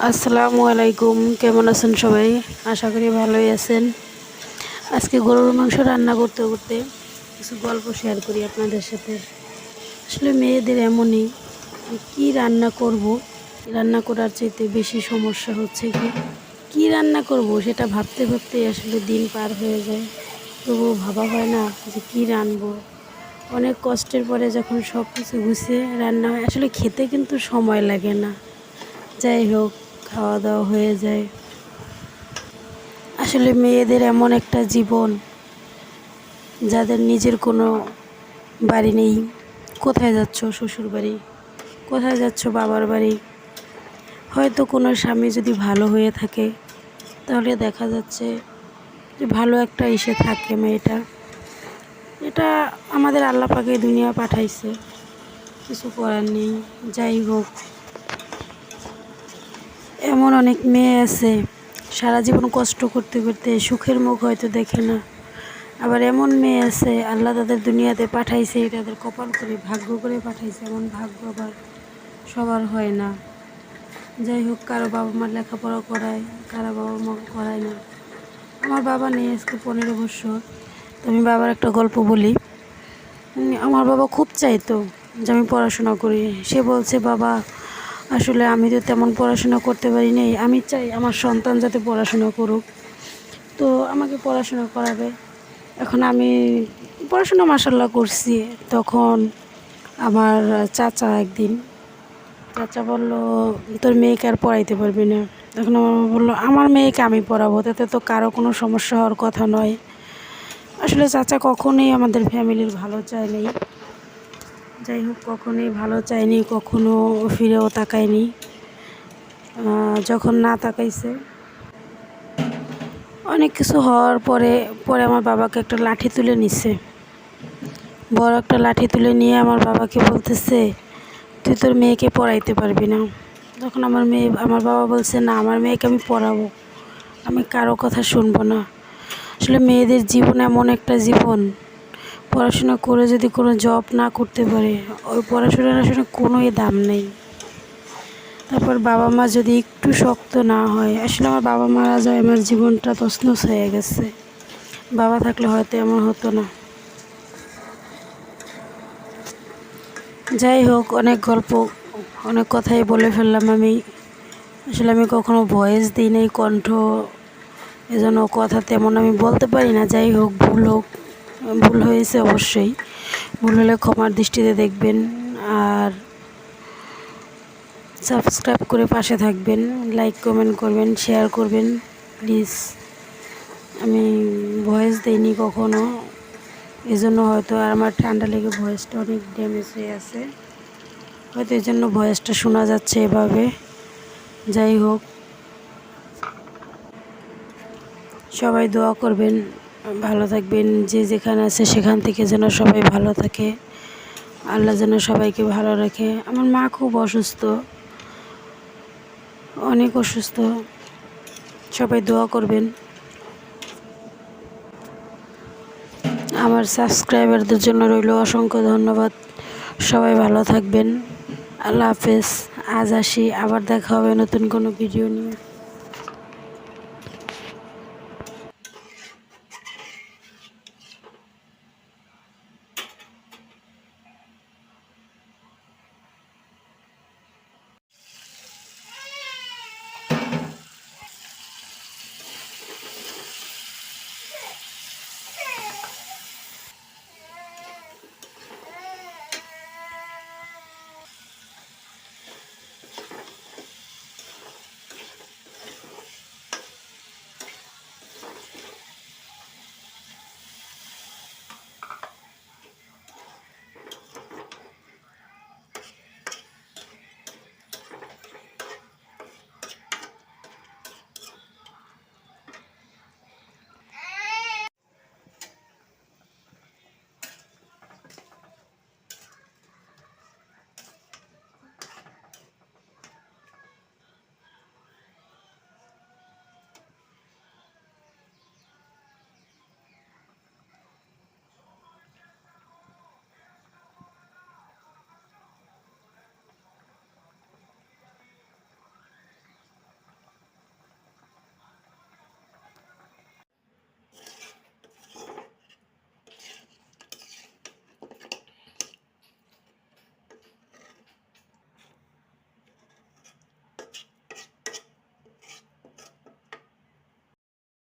আসসালামু আলাইকুম, কেমন আছেন সবাই? আশা করি ভালোই আছেন। আজকে গরুর মাংস রান্না করতে করতে কিছু গল্প শেয়ার করি আপনাদের সাথে। আসলে মেয়েদের এমনই, কী রান্না করব? রান্না করার চাইতে বেশি সমস্যা হচ্ছে কি? কী রান্না করব? সেটা ভাবতে ভাবতে আসলে দিন পার হয়ে যায়। তবুও ভাবা হয় না যে কী রানবো অনেক কষ্টের পরে যখন সব কিছু গুছিয়ে রান্না হয়, আসলে খেতে কিন্তু সময় লাগে না। যাই হোক খাওয়া দাওয়া হয়ে যায়। আসলে মেয়েদের এমন একটা জীবন, যাদের নিজের কোনো বাড়ি নেই। কোথায় যাচ্ছ শ্বশুর বাড়ি? কোথায় যাচ্ছ বাবার বাড়ি? হয়তো কোনো স্বামী যদি ভালো হয়ে থাকে, তাহলে দেখা যাচ্ছে যে ভালো একটা এসে থাকে মেয়েটা। এটা আমাদের আল্লাহ পাকে দুনিয়া পাঠাইছে। কিছু করার নেই, যাই হোক। এমন অনেক মেয়ে আছে, সারা জীবন কষ্ট করতে করতে সুখের মুখ হয়তো দেখে না। আবার এমন মেয়ে আছে, আল্লাহ তাদের দুনিয়াতে পাঠাইছে, তাদের কপাল করে ভাগ্য করে পাঠাইছে, এমন ভাগ্য আবার সবার হয় না। যাই হোক, কারও বাবা মা লেখাপড়া করায়, কারও বাবা মা করায় না। আমার বাবা নেই আজকে পনেরো বছর। তো আমি বাবার একটা গল্প বলি। আমার বাবা খুব চাইতো যে আমি পড়াশোনা করি। সে বলছে, বাবা আসলে আমি তো তেমন পড়াশোনা করতে পারি নাই। আমি চাই আমার সন্তান যাতে পড়াশোনা করুক। তো আমাকে পড়াশোনা করাবে। এখন আমি পড়াশোনা মাসাল্লাহ করছি। তখন আমার চাচা একদিন, চাচা বলল, তোর মেয়েকে আর পড়াইতে পারবি না। তখন আমার বলল, আমার মেয়েকে আমি পড়াবো, তাতে তো কারও কোনো সমস্যা হওয়ার কথা নয়। আসলে চাচা কখনোই আমাদের ফ্যামিলির ভালো চায় নাই। যাই হোক কখনোই ভালো চাইনি, কখনো ফিরেও তাকায়নি। যখন না তাকাইছে, অনেক কিছু হওয়ার পরে পরে আমার বাবাকে একটা লাঠি তুলে নিছে। বড় একটা লাঠি তুলে নিয়ে আমার বাবাকে বলতেছে, তুই তোর মেয়েকে পড়াইতে পারবি না। তখন আমার মেয়ে, আমার বাবা বলছে, না, আমার মেয়েকে আমি পড়াবো। আমি কারও কথা শুনব না। আসলে মেয়েদের জীবন এমন একটা জীবন পড়াশোনা করে যদি কোনো জব না করতে পারে, ওই পড়াশোনার আসলে কোনোই দাম নেই। তারপর বাবা মা যদি একটু শক্ত না হয়, আসলে আমার বাবা মারা যায়, আমার জীবনটা তছনছ হয়ে গেছে। বাবা থাকলে হয়তো এমন হতো না। যাই হোক, অনেক গল্প, অনেক কথাই বলে ফেললাম আমি। আসলে আমি কখনো ভয়েস দিই নাই কণ্ঠ, এজন্য কথা তেমন আমি বলতে পারি না। যাই হোক, ভুল হোক। ভুল হয়েছে অবশ্যই। ভুল হলে ক্ষমার দৃষ্টিতে দেখবেন আর সাবস্ক্রাইব করে পাশে থাকবেন, লাইক, কমেন্ট করবেন, শেয়ার করবেন। প্লিজ, আমি ভয়েস দিইনি কখনো। এজন্য হয়তো আর আমার ঠান্ডা লেগে ভয়েসটা অনেক ড্যামেজ হয়ে আছে। হয়তো এই জন্য ভয়েসটা শোনা যাচ্ছে এভাবে। যাই হোক, সবাই দোয়া করবেন। ভালো থাকবেন, যে যেখানে আছে সেখান থেকে যেন সবাই ভালো থাকে। আল্লাহ যেন সবাইকে ভালো রাখে। আমার মা খুব অসুস্থ, অনেক অসুস্থ। সবাই দোয়া করবেন। আমার সাবস্ক্রাইবারদের জন্য রইল অসংখ্য ধন্যবাদ। সবাই ভালো থাকবেন। আল্লাহ হাফেজ। আজ আসি, আবার দেখা হবে নতুন কোনো ভিডিও নিয়ে।